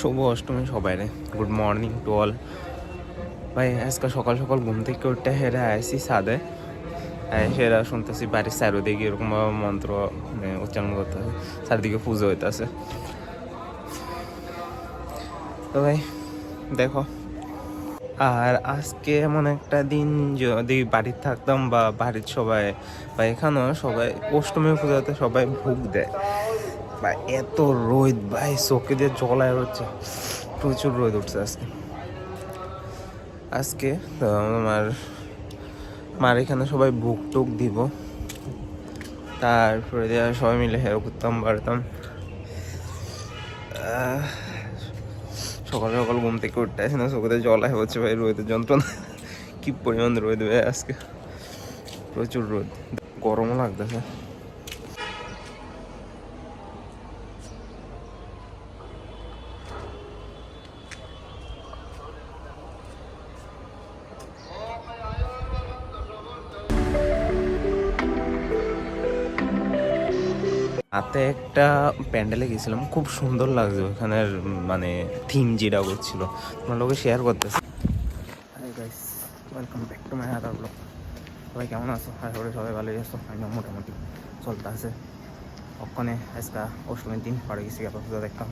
শুভ অষ্টমী সবাই রে good morning to all ভাই, আজকে সকাল সকাল ঘুম থেকে উঠতে হেরে আসি সাদে সেরা শুনতেছি বাড়ির চারিদিকে এরকম ভাবে মন্ত্র মানে উচ্চারণ করতেছে চারিদিকে পুজো হইতেছে। তো ভাই, দেখো। আর আজকে এমন একটা দিন যদি বাড়িতে থাকতাম বা বাড়ির সবাই বা এখানেও সবাই অষ্টমী পূজাতে সবাই ভোগ দেয়। বা এত রোদ ভাই, চোখে দিয়ে জলায় হচ্ছে। প্রচুর রোদ উঠছে আজকে। আজকে আমার মার এখানে সবাই বুক টুক দিব। তারপরে সবাই মিলে হেরো করতাম, বাড়তাম। সকাল সকাল ঘুম থেকে উঠতে আসে না, চোখে জলায় হচ্ছে ভাই, রোদের যন্ত্রণা। কি পরিমাণ রোদ ভাই আজকে। প্রচুর রোদ। গরমও লাগতেছে। হাতে একটা প্যান্ডেলে গেছিলাম খুব সুন্দর লাগছে ওখানের মানে থিম যেটা করছিল। তোমার লোকে শেয়ার করতেছে। Hi guys welcome back to my হাদার blog সবাই কেমন আছো? হাই করে সবাই ভালোই আছো। আমি মোটামুটি চলতে আছে ওখানে আজকা অষ্টমীর দিন পরে গেছি গেল পুজো দেখতাম।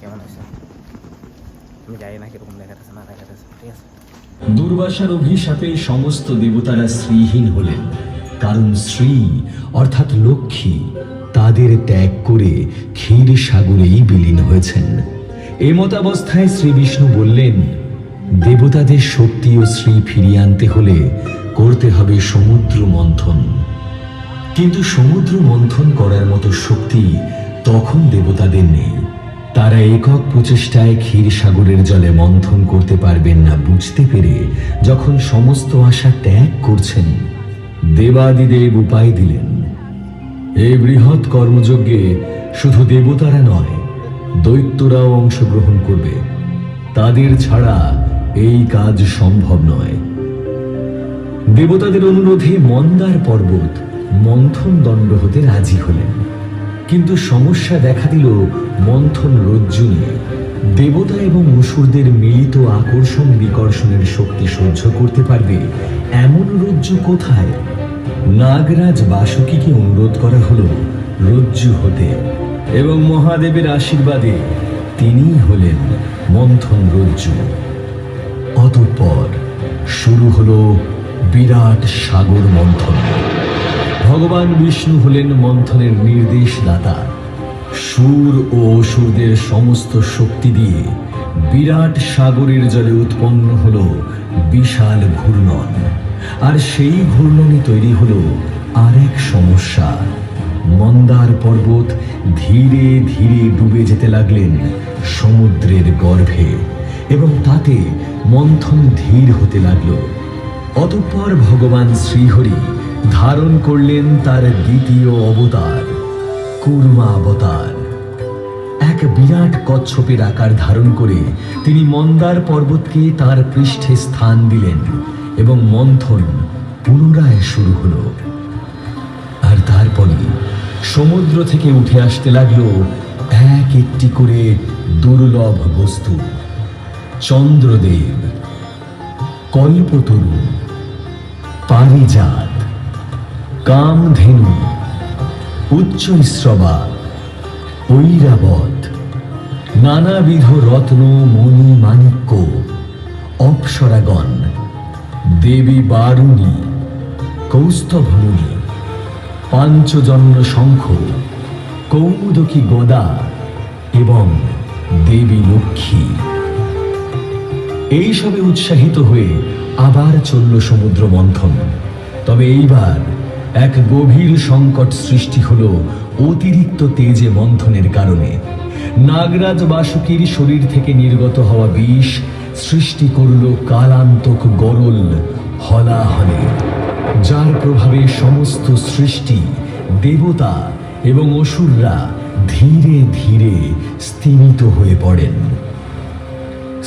কেমন আছে? আমি জানি না কীরকম দেখাতেছে না দেখাতেছে ঠিক আছে? দুর্বাসার অভিশাপে সমস্ত দেবতারা শ্রীহীন হলেন। কারণ শ্রী, অর্থাৎ লক্ষ্মী, তাদের ত্যাগ করে ক্ষীর সাগরেই বিলীন হয়েছেন। এ মতাবস্থায় শ্রী বিষ্ণু বললেন, দেবতাদের শক্তি ও শ্রী ফিরিয়ে আনতে হলে করতে হবে সমুদ্র মন্থন। কিন্তু সমুদ্র মন্থন করার মতো শক্তি তখন দেবতাদের নেই। তারা একক প্রচেষ্টায় ক্ষীর সাগরের জলে মন্থন করতে পারবেন না বুঝতে পেরে যখন সমস্ত আশা ত্যাগ করছেন দেবাদিদেব উপায় দিলেন। এই বৃহৎ কর্মযজ্ঞে শুধু দেবতারা নয়, দৈত্যরাও অংশগ্রহণ করবে। তাদের ছাড়া এই কাজ সম্ভব নয়। দেবতাদের অনুরোধে মন্দার পর্বত মন্থন দণ্ড হতে রাজি হলেন। কিন্তু সমস্যা দেখা দিল মন্থন রজ্জু নিয়ে। দেবতা এবং অসুরদের মিলিত আকর্ষণ বিকর্ষণের শক্তি সহ্য করতে পারবে এমন রজ্জু কোথায়? নাগরাজ বাসুকীকে অনুরোধ করা হলো রজ্জু হতে এবং মহাদেবের আশীর্বাদে তিনিই হলেন মন্থন রজ্জু। অতঃপর শুরু হলো বিরাট সাগর মন্থন। ভগবান বিষ্ণু হলেন মন্থনের নির্দেশদাতা। সুর ও অসুরদের সমস্ত শক্তি দিয়ে বিরাট সাগরের জলে উৎপন্ন হল বিশাল ঘূর্ণন। আর সেই ঘূর্ণনে তৈরি হলো আরেক সমস্যা। মন্দার পর্বত ধীরে ধীরে ডুবে যেতে লাগলেন সমুদ্রের গর্ভে এবং তাতে মন্থন ধীর হতে লাগল। অতঃপর ভগবান শ্রীহরি ধারণ করলেন তার দ্বিতীয় অবতার, কুর্মা অবতার। এক বিরাট কচ্ছপের আকার ধারণ করে তিনি মন্দার পর্বতকে তার পৃষ্ঠে স্থান দিলেন। এবং মন্থন পুনরায় শুরু হলো। আর তারপরে সমুদ্র থেকে উঠে আসতে লাগল এক একটি করে দুর্লভ বস্তু। চন্দ্রদেব, কল্পতরু পারিজাত কামধেনু উচ্চৈশ্রবা ঐরাবত, নানাবিধ রত্ন, মণি, মাণিক্য, অপ্সরাগণ দেবী বারুণী কৌস্তভমুনি পাঞ্চজন্য শঙ্খ কৌমুদকী গদা এবং দেবী লক্ষ্মী। এই সবে উৎসাহিত হয়ে আবার চলল সমুদ্র মন্থন। তবে এইবার এক গভীর সংকট সৃষ্টি হলো অতিরিক্ত তেজে মন্থনের কারণে। নাগরাজ বাসুকীর শরীর থেকে নির্গত হওয়া বিষ সৃষ্টি করল কালান্তক গরল হলাহলে, যার প্রভাবে সমস্ত সৃষ্টি, দেবতা এবং অসুররা ধীরে ধীরে স্তিমিত হয়ে পড়েন।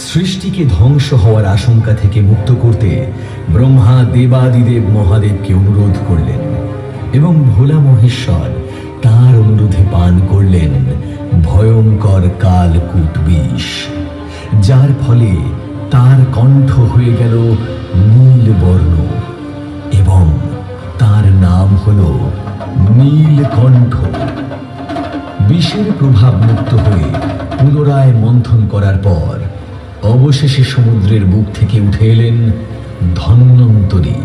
সৃষ্টিকে ধ্বংস হওয়ার আশঙ্কা থেকে মুক্ত করতে ব্রহ্মা দেবাদিদেব মহাদেবকে অনুরোধ করলেন এবং ভোলা মহেশ্বর তার অনুরোধে পান করলেন ভয়ঙ্কর কালকূট বিষ, যার ফলে তার কণ্ঠ হয়ে গেল নীল বর্ণ এবং তার নাম হল নীলকণ্ঠ। বিষের প্রভাব মুক্ত হয়ে পুনরায় মন্থন করার পর অবশেষে সমুদ্রের বুক থেকে উঠে এলেন ধন্বন্তরী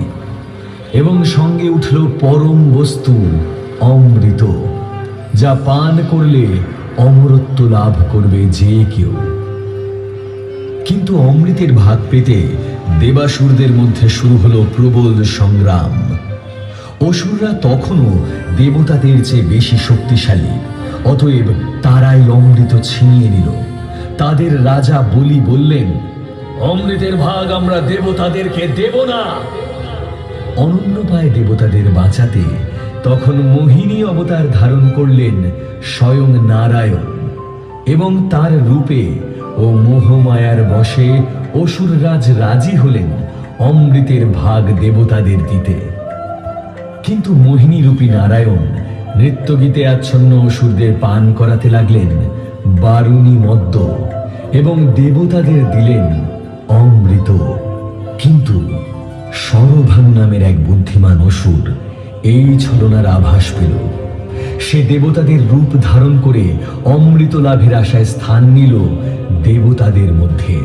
এবং সঙ্গে উঠল পরম বস্তু অমৃত, যা পান করলে অমরত্ব লাভ করবে যে কেউ। কিন্তু অমৃতের ভাগ পেতে দেবাসুরদের মধ্যে শুরু হলো প্রবল সংগ্রাম। অসুররা তখনও দেবতাদের চেয়ে বেশি শক্তিশালী, অতএব তারাই অমৃত ছিনিয়ে নিল। তাদের রাজা বলি বললেন, অমৃতের ভাগ আমরা দেবতাদেরকে দেব না। অনন্য পায় দেবতাদের বাঁচাতে তখন মোহিনী অবতার ধারণ করলেন স্বয়ং নারায়ণ এবং তার রূপে ও মোহমায়ার বশে অসুররাজ রাজি হলেন অমৃতের ভাগ দেবতাদের দিতে। কিন্তু মোহিনী রূপী নারায়ণ নৃত্যগীতে আচ্ছন্ন অসুরদের পান করাতে লাগলেন বারুণী মদ্য এবং দেবতাদের দিলেন অমৃত। কিন্তু সরভানু নামের এক বুদ্ধিমান অসুর এই ছলনার আভাস পেল। সে দেবতাদের রূপ ধারণ করে অমৃত লাভের আশায় স্থান নিল দেবতাদের মধ্যে।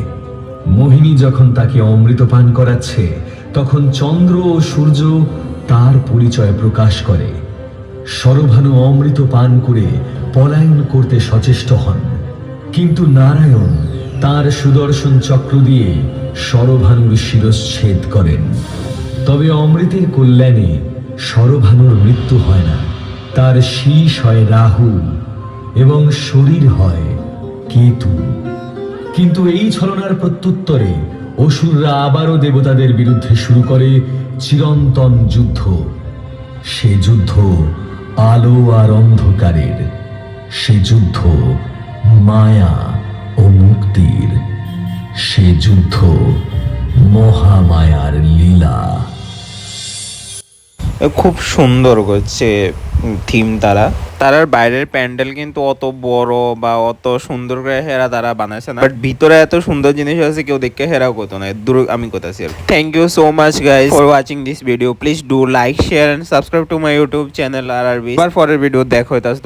মোহিনী যখন তাকে অমৃত পান করাচ্ছে, তখন চন্দ্র ও সূর্য তার পরিচয় প্রকাশ করে। সরভানু অমৃত পান করে পলায়ন করতে সচেষ্ট হন। কিন্তু নারায়ণ তার সুদর্শন চক্র দিয়ে সরভানুর শিরচ্ছেদ করেন। তবে অমৃতের কল্যাণে সরভানুর মৃত্যু হয় না। তার শীষ হয় রাহু এবং শরীর হয় কেতু। কিন্তু এই ছলনার প্রত্যুত্তরে অসুররা আবারও দেবতাদের বিরুদ্ধে শুরু করে চিরন্তন যুদ্ধ। সে যুদ্ধ আলো আর অন্ধকারের। সে যুদ্ধ মায়া ও মুক্তির। সে যুদ্ধ মহামায়ার লীলা। খুব সুন্দর করছে থিম তারা। তারার বাইরের প্যান্ডেল কিন্তু অত বড় বা অত সুন্দর করে হেরা তারা বানাইছে না। বাট ভিতরে এত সুন্দর জিনিস আছে কেউ দেখে হেরাও করতো না। দূর আমি কোথাছি thank you so much guys for watching this video please do like share and subscribe to my YouTube channel আর আর বি ফরের ভিডিও দেখো তাহলে